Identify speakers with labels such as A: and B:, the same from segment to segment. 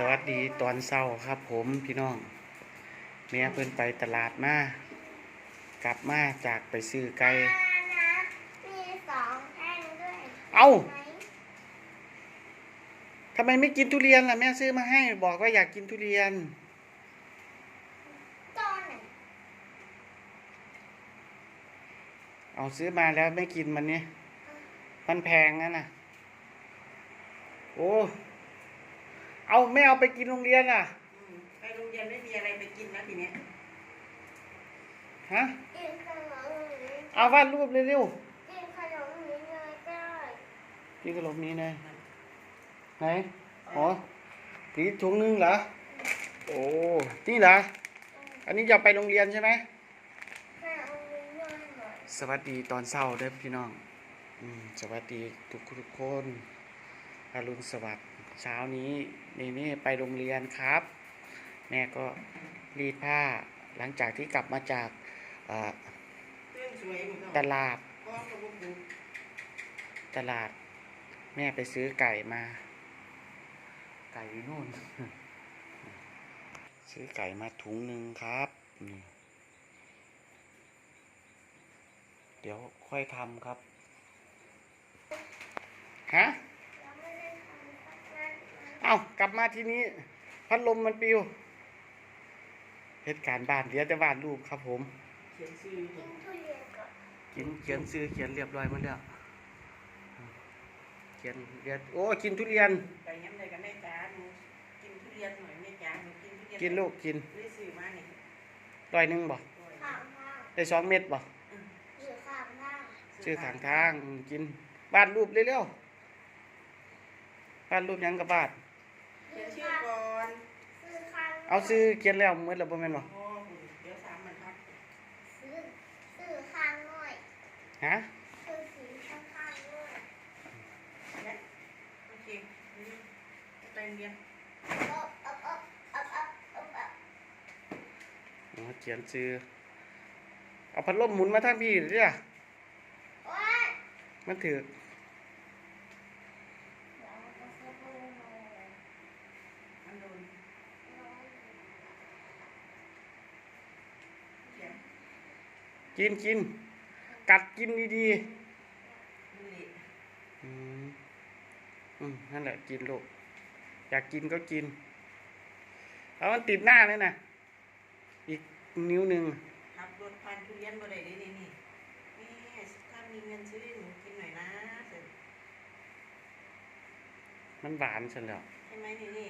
A: สวัสดีตอนเช้าครับผมพี่น้องแม่เพิ่นไปตลาดมากลับมาจากไปซื้อไก่
B: นะมีสองแท่งด้วย
A: เอ้า
B: ไหม
A: ทำไมไม่กินทุเรียนล่ะแม่ซื้อมาให้บอกว่าอยากกินทุเรียน
B: ต้นไหน
A: เอาซื้อมาแล้วไม่กินมันนี่มันแพงนะน่ะโอ้ เอาไม่เอาไปกินโรงเรียนล่ะ
C: อืมไปโรงเรียนไม่มีอะไรไปกินนะทีเนี้ย
A: ฮะ
B: กินขนมหรือ
A: เอาวาดรูปเร็ว
B: กินขนมหรือเนยก็ได้
A: ๆกินขนมนี้เลยไหนอ๋อผีถุงนึงเหรอ โอ้ นี่เหรอ อันนี้จะไปโรงเรียนใช่ไหม
B: แค่เอาเนยหน่อย
A: สวัสดีตอนเช้าเด้อพี่น้อง อืม สวัสดีทุกทุกคนอรุณสวัสดิ์ เช้านี้นี่นี่ไปโรงเรียนครับ แม่ก็รีดผ้าหลังจากที่กลับมาจากตลาด ตลาด แม่ไปซื้อไก่มา ไก่นู่น ซื้อไก่มาถุงหนึ่งครับนี่เดี๋ยวค่อยทำครับ ฮะ
B: เราไม่ได้ทำสักนั้นนะ
A: เอากลับมาทีนี้ พัดลมมันปิวเหตุการณ์บ้านเดี๋ยวจะวาดรูปครับผม
C: เขียนชื่อ
B: กินทุเรียนก่อน
A: กินเขียนซื้อเขียนเรียบร้อยหมดแล้วเขียนเรียนโอ้กินทุเรียน
C: ไปย้ำใดกันแม่จ๋าหนูกินทุเรียนหน่อยแม่จ๋าหนูกินทุเรียน
A: กินลูกกิน
C: ได้ซื้อมาเนี่ย
A: ร้อยหนึ่งบ่
B: ข้างทาง
A: ได้สองเม็ดบ่
B: หรือข้างทาง
A: ซื้อข้างทางอืมกินวาดรูปเร็วๆวาดรูปหยังกับวาด
C: เขียนชื่อก่อน
B: ซื้อข้าง
A: เอาซื้อเขียนแล้วเมื่อแล้วบ่แม่นบ่
C: พ่อคุณเดี๋ยวสามบรรทัด
B: ซื้อซื้อข้างหน่อย
A: ฮะ
B: ซื้อสีข้างข้างหน่อย
C: เนี่ยโอเคนี่ไปโรงเรียน
B: อ๊บอ๊บอ๊บอ๊บอ๊บอ๊บอ๊บ
A: อ๋อเขียนซื้อเอาพัดลมหมุนมาทางพี่เด้อ
B: โอ๊ย
A: มันถือ
B: เดี๋ยวเราจะซื้อปูหน่อย
C: มันโดน
B: น้อย
C: เขียน
A: กินกิน กัดกินดี
C: นี่
A: ๆอืมอืมนั่นแหละกินลูก อยากกินก็กินเอามันติดหน้าเลยนะอีกนิ้วหนึ่ง
C: ขับรถผ่านทุเรียนบ่ได้เด้นี่นี่นี่ถ้ามีเงินซื้อให้หนูกินหน่อยนะเสร็จ
A: มันหวานฉันแล้ว
C: ใช่ไหมนี่นี่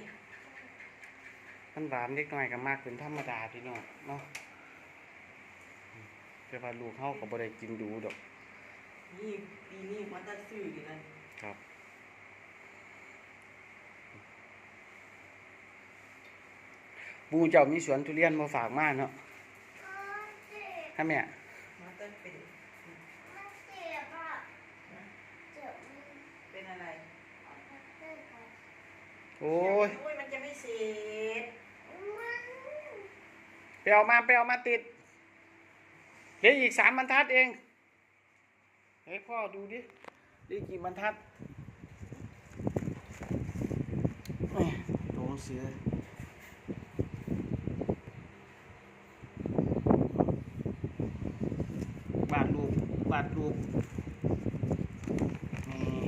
A: มันหวานเล็กน้อยก็มากเป็นธรรมดาพี่น้องเนาะอืม แต่ว่าลูกเขาก็บ่ได้กินดูดอก
C: นี่ปีนี้มันจะซื้ออยู่นั่น
A: ครับ ปูเจ้ามีสวนทุเรียนมาฝากมาเนาะ
B: โอ๊ยเจ็บ
A: ถ้าแม่
C: มันจะเป็น
B: มันเจ็บอะเจ็บมือ
C: เป็นอะไร
B: เอาพัตเตอร์ก่อน
A: โอ้ย
C: โอ้ย มันจะไม่เสร็จ
B: มัน
A: ไปเอามาไปเอามาติด เหลืออีกสามบรรทัดเองเฮ้ยพ่อดูดิเหลือกี่บรรทัดโอ้ยโดนเสือวาดรูปวาดรูปนี่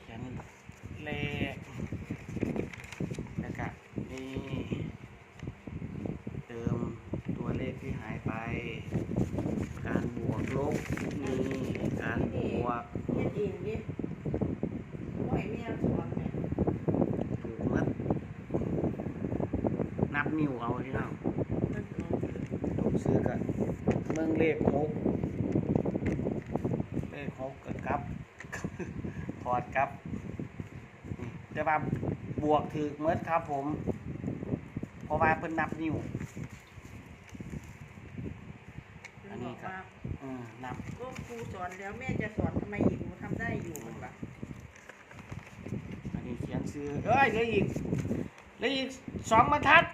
A: เขียนเลขแล้วก็นี่ เติมตัวเลขที่หายไป การบวกลบนี่การบวก
C: เฮ็ดเองดิโอ้ยแม่สอนแม่
A: ถูกมัด นับนิ้วเอาที่นั่ง
C: มันเอา
A: ถูกซื้อกันเมืองเลขหกเลขหกกับกลับถอดกลับนี่แต่ว่าบวกถือเมดครับผมเพราะว่าเพิ่นนับนิ้วอันนี้ครับอืมนับ
C: ก็ครูสอนแล้วแม่จะสอนทำไมอีกหนูทำได้อยู่มันปะ
A: อันนี้เขียนซื้อเอ้ยเหลืออีกเหลืออีกสองบรรทัด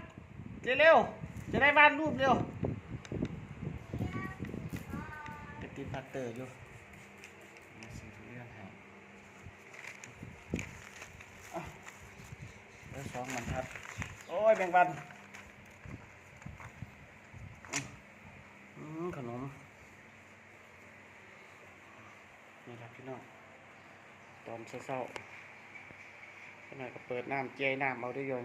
A: เร็วๆจะได้วาดรูปเร็วจะติดพัตเตอร์อยู่มาซื้อทุเรียนให้อะเอได้สองบรรทัดโอ้ยแบ่งปันขนม นี่ครับพี่น้องตอนเช้าๆขณะก็เปิดน้ำเจยน้ำเอาได้ยน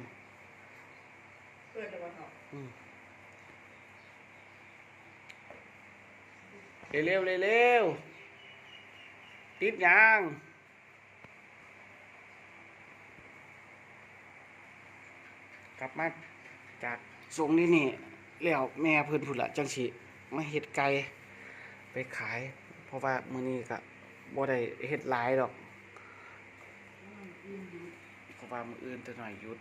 C: เปิดแล้วบ่เนาะ
A: อืมเร็วๆเร็วๆติดยางกลับมาจากทรงนี้นี่แล้วแม่เพิ่นพุ่นละจังสิมาเฮ็ดไก่ไปขาย เพราะว่ามือนี้ก็บ่ได้เฮ็ดหลายดอกเพราะว่ามืออื่นแต่หน่อยหยุด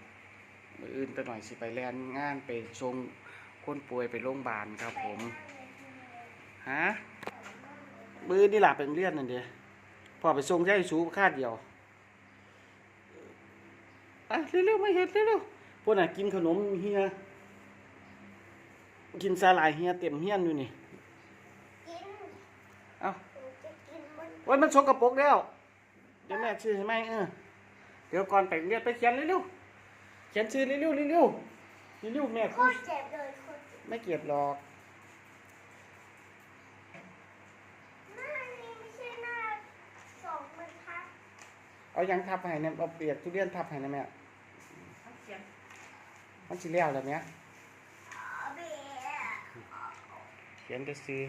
A: มื้ออื่นแต่หน่อยสิไปแล่นงานไปส่งคนป่วยไปโรงพยาบาลครับผม ฮะ มือนี่ล่ะเป็นเรียนนั่นเด้พอไปส่งยายสูคาดเดียวอะเร็วๆมาเฮ็ดเร็วๆพวกน่ะกินขนมเฮีย กินสาหร่ายเฮียเต็มเฮียนอยู่นี่
B: กิน
A: เอ้า
B: หนูจะกินบน
A: วันมันสกปรกแล้ว เดี๋ยวแม่ชื่อให้ไหมเออ เดี๋ยวก่อนไปเรียนไปเขียนเร็วๆ เขียนชื่อเร็วๆเร็วๆเร็วๆแม่
B: โค
A: ครู
B: ตรเจ็บเลยโคตรเจ็บ
A: ไม่เก็บหรอก
B: หน้านี้ไม่ใช่หน้าสองบรรทัด
A: เอายังทับให้เนี่ยเอาเปียกทุเรียนทับให้นะแม่
C: เอาเขียน
A: มันสิแล้วแล้วเนี้ย
B: อ๋อเบีย
A: เขียนจะซื้อ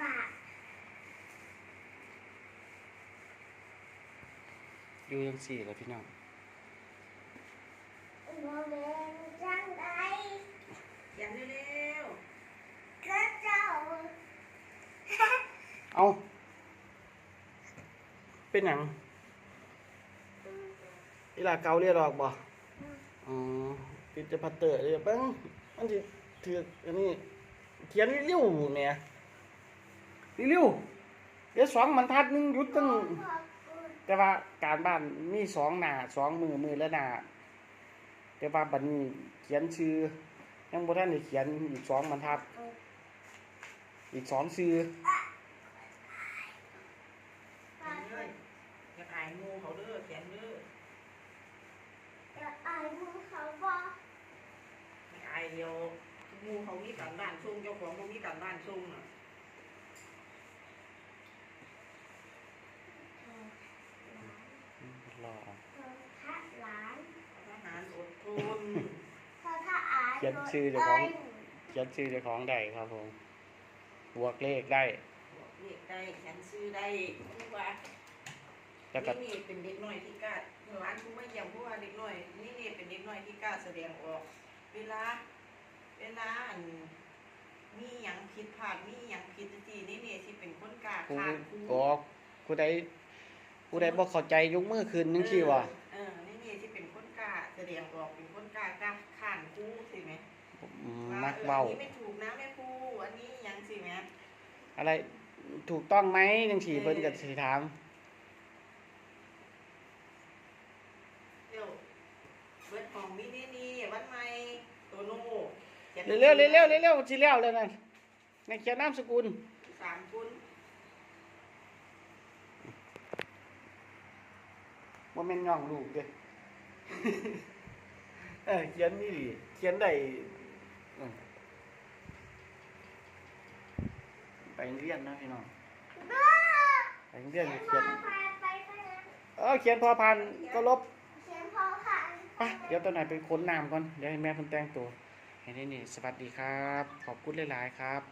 B: ปาก
A: อยู่ยังสี่แล้วพี่น้อง
B: โมเมนจัง
C: เขียนเร็ว
B: ก็เจ้า
A: เอา เป็นหนังเวลาเกาเรียกออกบ่อ๋อปิดจะพัตเตอร์เลยเบิ้งมันสิถืออันนี้เขียนเร็วๆเนี่ยเร็วๆเดี๋ยวสองบรรทัดหนึงหยุดตั้ง แต่ว่าการบ้านมีสองหน้าสองมือมือและหน้า แต่ว่าบัดนี้เขียนชื่อ ยังบ่ทันได้เขียนอีกสองบรรทัด อีกสองชื่อ
C: ๆเขียนเลยอย่าอายหมู่เขาเด้อเขียนเด้อ
B: เดี๋ยวอายมึงเขาบอก
C: ไม่อายเดียวหมู่เขามีการบ้านส่งเจ้าของบ่มีการบ้านส่งน่ะ
A: รอ
B: เธอถ้าหลาน
C: ทหารอดทน
B: เธอถ้าอาย
A: เขียนชื่อเจ้าของเขียนชื่อเจ้าของได้ครับผมบวกเลขได้
C: บอกเรียกได้เขียนชื่อได้ผู้ว่า
A: แล้วก็
C: นี่นี่เป็นเด็กน้อยที่กล้าร้านผู้ไม่เยี่ยมผู้ว่าเด็กน้อยนี่นี่เป็นเด็กน้อยที่กล้าแสดงออก เวลา เวลาอันมีหยังผิดพลาดมีหยังผิดจีนี่นี่ที่เป็นคนกล้า
A: ผู้
C: ขาดผู้
A: บอกผู้ใดผู้ใดบอกเข้าใจยกมือขึ้นนึงสิว่า
C: ดงออกเป็นคนกล้ากล้าข้านผู้สิไหม
A: อืม
C: ว่า
A: มัก
C: เออ
A: เว้า
C: อันนี้ไม่ถูกนะแม่ผู้อันนี้หยังสิแม่
A: อะไรถูกต้องไหมจังสี่
C: เออ
A: เพิ่นก็สิถาม
C: เดี๋ยวเบิดของมินี่นี่วันใหม่โตโน่ขียน
A: เร็วๆเร็วๆเร็วๆสิแล้วแล้วนั่นในเขียนนามสกุล
C: สามคุณ
A: บ่แม่นย่องลูกเด้ เออเขียนนี่ดิเขียนได้ไปเรียนนะพี่น้องไปเรียน
B: เขียน
A: เขียน
B: พอ
A: อเขียนพอพันก็ลบ
B: เขียนพอพัน
A: ไปเดี๋ยวตัวไหนไปค้นน้ำก่อนเดี๋ยวให้แม่เพิ่นแต่งตัวเห็นนี่สวัสดีครับ ขอบคุณหลาย ๆ ครับ